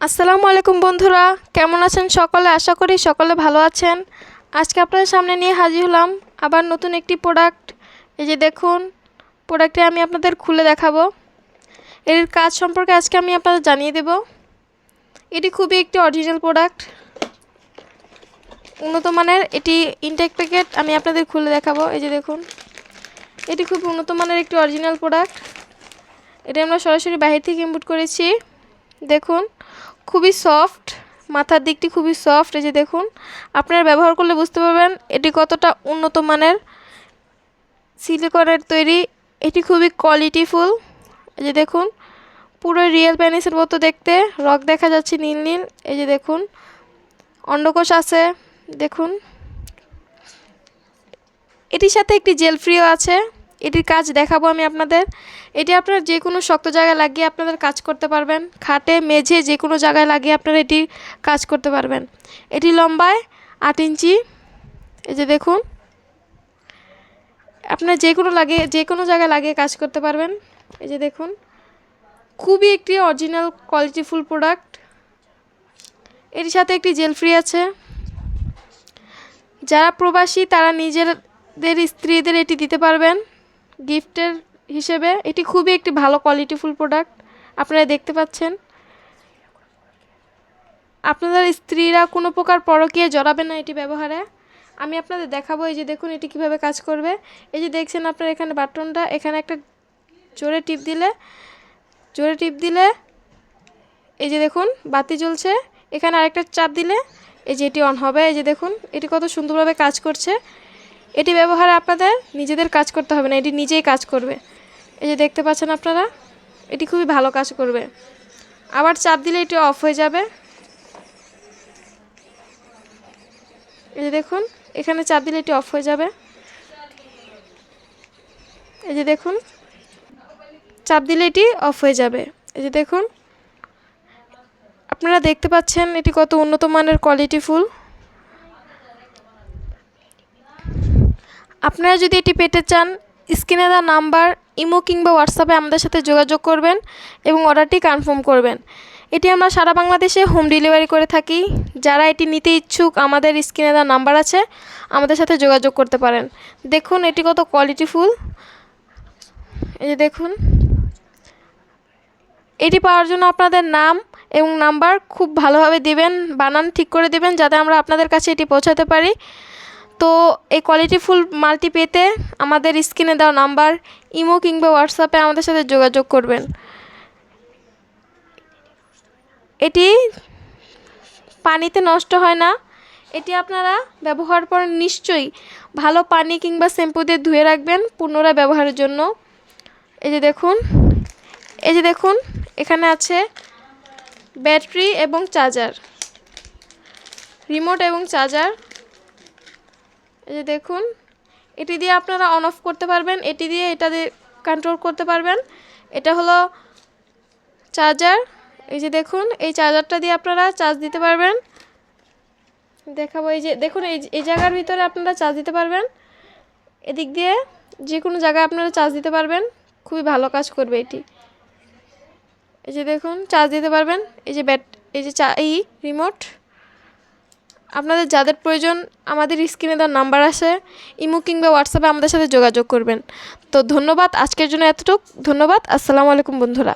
আসসালামু আলাইকুম বন্ধুরা, কেমন আছেন সকলে? আশা করি সকলে ভালো আছেন। আজকে আপনাদের সামনে নিয়ে হাজির হলাম আবার নতুন একটি প্রোডাক্ট এই যে দেখুন প্রোডাক্টটি আমি আপনাদের খুলে দেখাবো। এর কাজ সম্পর্কে আজকে আমি আপনাদের জানিয়ে দেব। এটি খুবই একটি অরিজিনাল প্রোডাক্ট উন্নত মানের এটি ইনটেক প্যাকেট আমি আপনাদের খুলে দেখাবো। এই যে দেখুন, এটি খুব উন্নত মানের একটি অরিজিনাল প্রোডাক্ট এটি আমরা সরাসরি বাহির থেকে ইম্পোর্ট করেছি। দেখুন খুবই সফট মাথার দিকটি খুবই সফট এই যে দেখুন। আপনারা ব্যবহার করলে বুঝতে পারবেন এটি কতটা উন্নত মানের সিলিকনের তৈরি। এটি খুবই কোয়ালিটিফুল এই যে দেখুন, পুরো রিয়েল প্যানিসের মতো দেখতে। রক দেখা যাচ্ছে নীল নীল। এই যে দেখুন, অন্ডকোষ আছে, দেখুন। এটির সাথে একটি জেল ফ্রিও আছে। এটির কাজ দেখাবো আমি আপনাদের। এটি আপনারা যে কোনো শক্ত জায়গায় লাগিয়ে আপনাদের কাজ করতে পারবেন। খাটে, মেঝে যে কোনো জায়গায় লাগিয়ে আপনারা এটি কাজ করতে পারবেন। এটি লম্বায় আট ইঞ্চি। এই যে দেখুন। আপনার যে কোনো লাগিয়ে, যে কোনো জায়গায় লাগিয়ে কাজ করতে পারবেন। এই যে দেখুন। খুবই একটি অরিজিনাল কোয়ালিটিফুল প্রোডাক্ট এটির সাথে একটি জেল ফ্রি আছে। যারা প্রবাসী, তারা নিজেদের স্ত্রীদের এটি দিতে পারবেন। গিফটের হিসেবে এটি খুবই একটি ভালো কোয়ালিটিফুল প্রোডাক্ট আপনারা দেখতে পাচ্ছেন। আপনাদের স্ত্রীরা কোনো প্রকার পরকীয়ে জড়াবে না এটি ব্যবহারে। আমি আপনাদের দেখাবো এই যে দেখুন এটি কীভাবে কাজ করবে। এই যে দেখছেন আপনার এখানে বাটনটা, এখানে একটা জোরে টিপ দিলে, জোরে টিপ দিলে এই যে দেখুন বাতি জ্বলছে। এখানে আরেকটা চাপ দিলে এই যে এটি অন হবে। এই যে দেখুন এটি কত সুন্দরভাবে কাজ করছে। এটি ব্যবহারে আপনাদের নিজেদের কাজ করতে হবে না, এটি নিজেই কাজ করবে। এই যে দেখতে পাচ্ছেন আপনারা, এটি খুবই ভালো কাজ করবে। আবার চাপ দিলে এটি অফ হয়ে যাবে। এই যে দেখুন, এখানে চাপ দিলে এটি অফ হয়ে যাবে। এই যে দেখুন, চাপ দিলে এটি অফ হয়ে যাবে। এই যে দেখুন, আপনারা দেখতে পাচ্ছেন এটি কত উন্নত মানের কোয়ালিটিফুল আপনারা যদি এটি পেতে চান, স্ক্রিনে দেওয়া নাম্বার, ইমো কিংবা হোয়াটসঅ্যাপে আমাদের সাথে যোগাযোগ করবেন এবং অর্ডারটি কনফার্ম করবেন। এটি আমরা সারা বাংলাদেশে হোম ডেলিভারি করে থাকি। যারা এটি নিতে ইচ্ছুক, আমাদের স্ক্রিনে দেওয়া নাম্বার আছে, আমাদের সাথে যোগাযোগ করতে পারেন। দেখুন, এটি কত কোয়ালিটিফুল এই যে দেখুন। এটি পাওয়ার জন্য আপনাদের নাম এবং নাম্বার খুব ভালোভাবে দিবেন, বানান ঠিক করে দিবেন, যাতে আমরা আপনাদের কাছে এটি পৌঁছাতে পারি। তো এই কোয়ালিটিফুল মালটি পেতে আমাদের স্ক্রিনে দেওয়া নাম্বার, ইমো কিংবা হোয়াটসঅ্যাপে আমাদের সাথে যোগাযোগ করবেন। এটি পানিতে নষ্ট হয় না। এটি আপনারা ব্যবহার পর নিশ্চয়ই। ভালো পানি কিংবা শ্যাম্পু দিয়ে ধুয়ে রাখবেন পুনরায় ব্যবহারের জন্য। এই যে দেখুন, এই যে দেখুন, এখানে আছে ব্যাটারি এবং চার্জার। রিমোট এবং চার্জার। এই যে দেখুন, এটি দিয়ে আপনারা অন অফ করতে পারবেন, এটি দিয়ে এটা দিয়ে কন্ট্রোল করতে পারবেন। এটা হলো চার্জার এই যে দেখুন, এই চার্জারটা দিয়ে আপনারা চার্জ দিতে পারবেন। দেখাবো এই যে, দেখুন, এই এই জায়গার ভিতরে আপনারা চার্জ দিতে পারবেন। এদিক দিয়ে যে কোনো জায়গায় আপনারা চার্জ দিতে পারবেন। খুবই ভালো কাজ করবে এটি। এই যে দেখুন চার্জ দিতে পারবেন। এই যে ব্যাট এই যে চা, এই রিমোট আপনাদের যাদের প্রয়োজন, আমাদের স্ক্রিনে তার নাম্বার আছে। ইমো কিংবা হোয়াটসঅ্যাপে আমাদের সাথে যোগাযোগ করবেন। তো ধন্যবাদ আজকের জন্য এতটুকু। ধন্যবাদ। আসসালামু আলাইকুম বন্ধুরা।